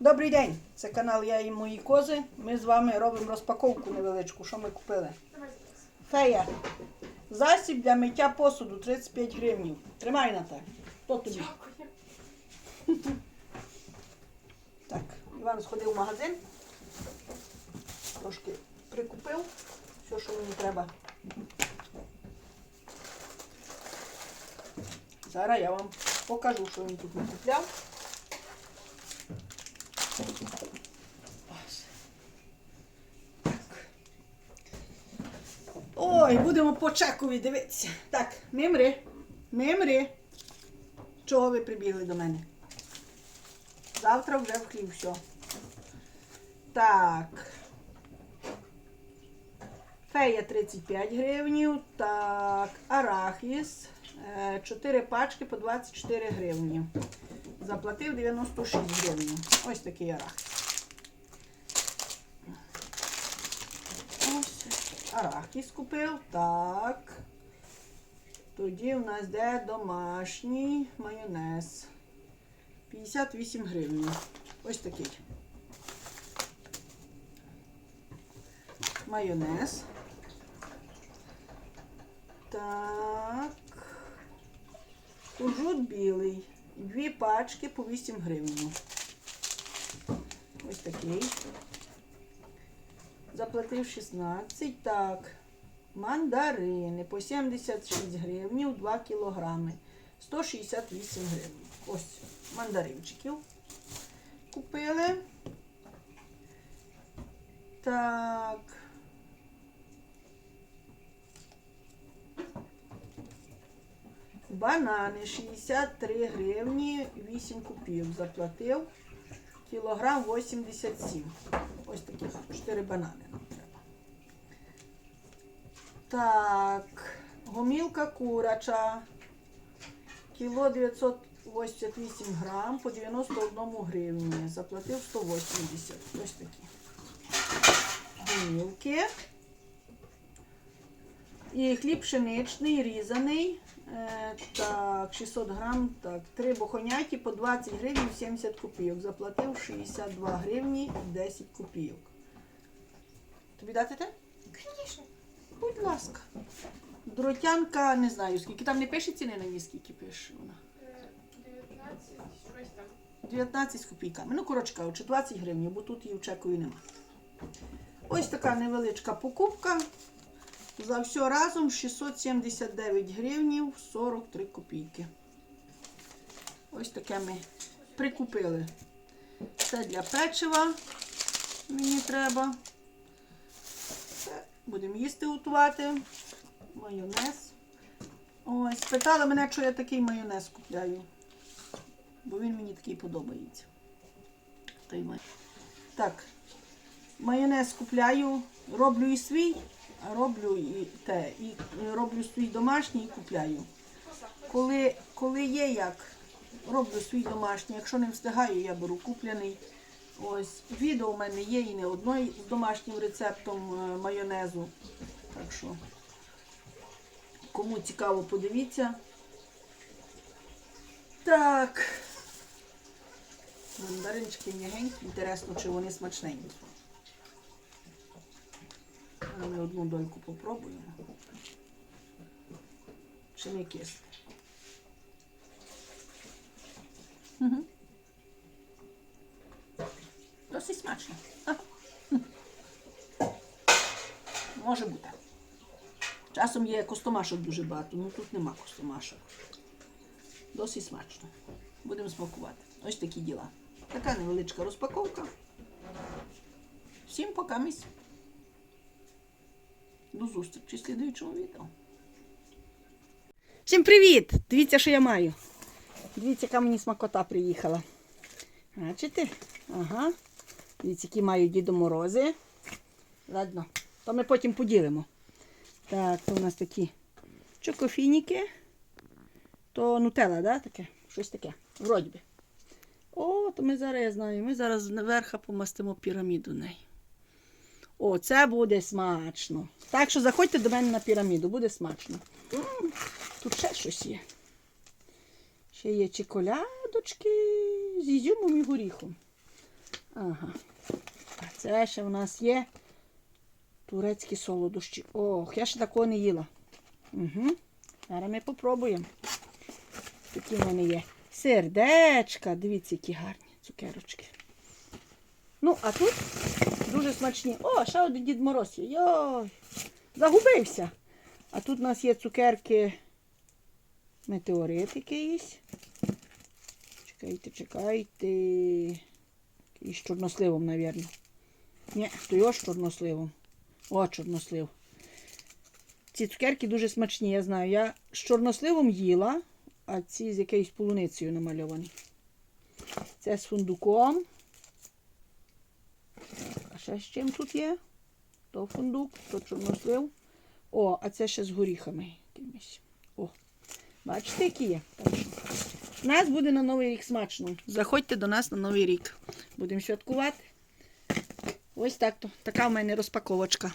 Добрий день! Це канал Я і мої кози. Ми з вами робимо розпаковку невеличку, що ми купили. Фея. Засіб для миття посуду 35 гривень. Тримай Наталь. То тобі. Так, Іван сходив в магазин. Трошки прикупив все, що мені треба. Зараз я вам покажу, що він тут накупляв. Ой, будемо по чекові дивитися. Так, мимри, мимри. Чого ви прибігли до мене? Завтра вже в хлів все. Так. Фея 35 гривень. Так, арахіс. 4 пачки по 24 гривні. Заплатив 96 гривень. Ось такий арахіс. Ось арахіс купив. Так. Тоді в нас де домашній майонез. 58 гривень. Ось такий. Майонез. Так. Кунжут білий. Дві пачки по 8 гривень. Ось такий. Заплатив 16. Так. Мандарини по 76 гривень 2 кілограми. 168 гривень. Ось мандаринчиків купили. Так. Банани 63 гривні 8 купів. Заплатив. Кілограм 87. Ось таких 4 банани нам треба. Так, гомілка курача. Кіло 988 грам по 91 гривні. Заплатив 180. Ось такі. Гомілки. І хліб пшеничний, різаний. Е, так, 600 грам. Так, три бохоняті по 20 гривень 70 копійок. Заплатив 62 гривні 10 копійок. Тобі дати те? Конечно. Будь ласка. Дротянка, не знаю, скільки. Там не пише ціни на ній, скільки пише вона. Е, 19, щось там. 19 з копійками. Ну, коротше кажучи, 20 гривень, бо тут її в чекові нема. Ось така невеличка покупка. За все разом 679 гривнів 43 копійки. Ось таке ми прикупили. Це для печива мені треба. Це будемо їсти готувати. Майонез. Ось, питали мене, що я такий майонез купляю бо він мені такий подобається. Той май- Так, майонез купляю, роблю і свій, роблю і те, і роблю свій домашній і купляю. Коли, коли є як, роблю свій домашній, якщо не встигаю, я беру купляний. Ось, відео в мене є і не одно з домашнім рецептом е, майонезу. Так що, кому цікаво, подивіться. Так. Мандаринчики м'ягенькі, інтересно, чи вони смачненькі. Ми одну дольку попробуємо. Чи не кисло. Угу. Досить смачно. А. Може бути. Часом є костомашок дуже багато, ну тут нема костомашок. Досить смачно. Будемо смакувати. Ось такі діла. Така невеличка розпаковка. Всім пока місь. До зустрічі в слідуючому відео. Всім привіт! Дивіться, що я маю. Дивіться, яка мені смакота приїхала. Бачите? Ага. Дивіться, які маю Дідо Морози. Ладно, то ми потім поділимо. Так, то у нас такі чокофініки. То нутелла, да, таке? Щось таке. Вроді би. О, то ми зараз я знаю. Ми зараз наверха помастимо піраміду неї. О, це буде смачно. Так що заходьте до мене на піраміду, буде смачно. Тут ще щось є. Ще є чоколядочки з ізюмом і горіхом. Ага. А це ще в нас є турецькі солодощі. Ох, я ще такого не їла. Угу. Зараз ми попробуємо. Такі в мене є. Сердечка. Дивіться, які гарні цукерочки. Ну, а тут дуже смачні. О, ще один Дід Мороз є. Загубився. А тут у нас є цукерки. Метеорит якийсь. Чекайте, чекайте. І з чорносливом, мабуть. Ні, то його з чорносливом. О, чорнослив. Ці цукерки дуже смачні, я знаю. Я з чорносливом їла, а ці з якоюсь полуницею намальовані. Це з фундуком. Ще з чим тут є? То фундук, то чорнослив. О, а це ще з горіхами якимись. О, бачите, які є? У нас буде на Новий рік смачно. Заходьте до нас на Новий рік. Будемо святкувати. Ось так то. Така в мене розпаковочка.